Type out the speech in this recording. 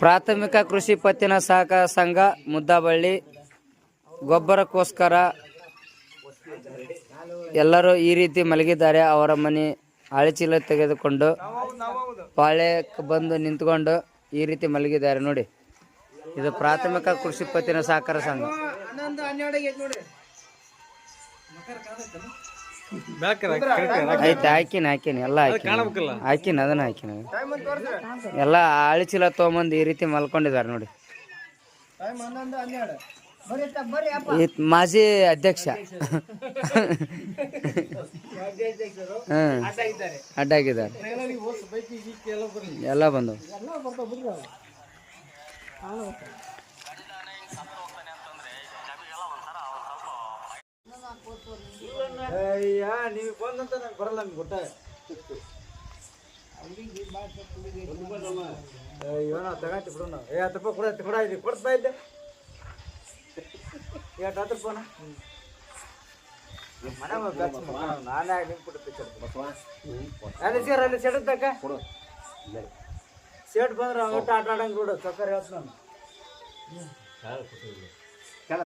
ಪ್ರಾಥಮಿಕ ಕೃಷಿ ಪತ್ತಿನ ಸಹಕಾರ ಸಂಘ ಮುದ್ದಾಬಳ್ಳಿ. ಗೊಬ್ಬರಕ್ಕೋಸ್ಕರ ಎಲ್ಲರೂ ಈ ರೀತಿ ಮಲಗಿದ್ದಾರೆ. ಅವರ ಮನೆ ಅಳಚೀಲ ತೆಗೆದುಕೊಂಡು ಪಾಳ್ಯಕ್ಕೆ ಬಂದು ನಿಂತ್ಕೊಂಡು ಈ ರೀತಿ ಮಲಗಿದ್ದಾರೆ ನೋಡಿ. ಇದು ಪ್ರಾಥಮಿಕ ಕೃಷಿ ಪತ್ತಿನ ಸಹಕಾರ ಸಂಘ. ಆಯ್ತು ಹಾಕಿನ ಹಾಕಿನ ಎಲ್ಲ ಹಾಕಿನ. ಹಾಕಿನ ಅದನ್ನ ಹಾಕಿನ. ಎಲ್ಲ ತೊಗೊಂಬಂದು ಈ ರೀತಿ ಮಲ್ಕೊಂಡಿದ್ದಾರೆ ನೋಡಿ. ಮಾಜಿ ಅಧ್ಯಕ್ಷ. ಹ್ಮ್. ಅಡ್ಡಾಗಿದ್ದಾರೆ. ಎಲ್ಲ ಬಂದವು. ಅಯ್ಯ ನೀವು ಬಂದಂತ ನಂಗೆ ಬರಲ್ಲ ನಮ್ಗೆ ಅಯ್ಯೋ ನಾವು ತಗೊಂತಿ ಬಿಡು ನಾವು. ಏ, ಹತ್ತು ರೂಪಾಯಿ ಕೊಡ ಕೊಡ ಇಲ್ಲಿ. ಕೊಡ್ತಾ ಹತ್ತು ರೂಪಾಯಿನ ಮನೆ ನಾನೇ ನಿಮ್ಗೆ ಅಲ್ಲಿ ಅಲ್ಲಿ ತಕ್ಕ ಸೇಟ್ ಬಂದ್ರೆ ಊಟ ಆಟ ಆಡಂಗೆ ಬಿಡು ಸಕ್ಕರೆ ಹೇಳ್ತು ನಾನು.